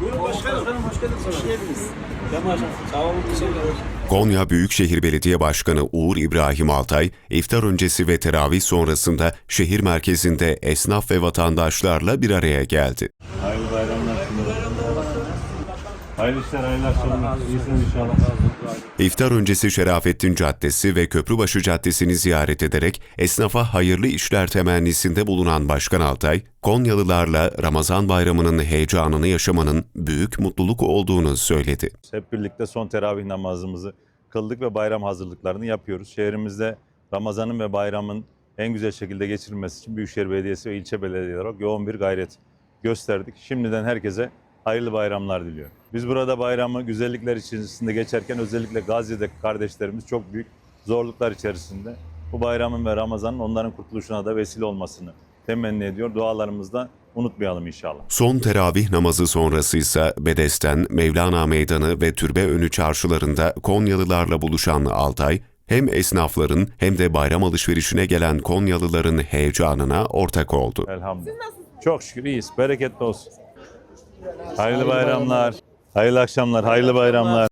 Buyurun başkanım. Başkanım hoş geldiniz. Hoş geldiniz. Kemal Sağ olun. Teşekkürler. Konya Büyükşehir Belediye Başkanı Uğur İbrahim Altay, iftar öncesi ve teravih sonrasında şehir merkezinde esnaf ve vatandaşlarla bir araya geldi. Hayırlı. Hayırlı işler, hayırlı akşamlar. İyisiniz inşallah. İftar öncesi Şerafettin Caddesi ve Köprübaşı Caddesi'ni ziyaret ederek esnafa hayırlı işler temennisinde bulunan Başkan Altay, Konyalılarla Ramazan bayramının heyecanını yaşamanın büyük mutluluk olduğunu söyledi. Hep birlikte son teravih namazımızı kıldık ve bayram hazırlıklarını yapıyoruz. Şehrimizde Ramazan'ın ve bayramın en güzel şekilde geçirilmesi için Büyükşehir Belediyesi ve ilçe belediyeleri olarak yoğun bir gayret gösterdik. Şimdiden herkese hayırlı bayramlar diliyorum. Biz burada bayramı güzellikler içerisinde geçerken özellikle Gazze'deki kardeşlerimiz çok büyük zorluklar içerisinde. Bu bayramın ve Ramazan'ın onların kurtuluşuna da vesile olmasını temenni ediyor. Dualarımızda unutmayalım inşallah. Son teravih namazı sonrası ise Bedesten, Mevlana Meydanı ve Türbe Önü çarşılarında Konyalılarla buluşan Altay, hem esnafların hem de bayram alışverişine gelen Konyalıların heyecanına ortak oldu. Elhamdülillah. Çok şükür iyiyiz. Bereketli olsun. Hayırlı bayramlar. Hayırlı akşamlar. Hayırlı bayramlar.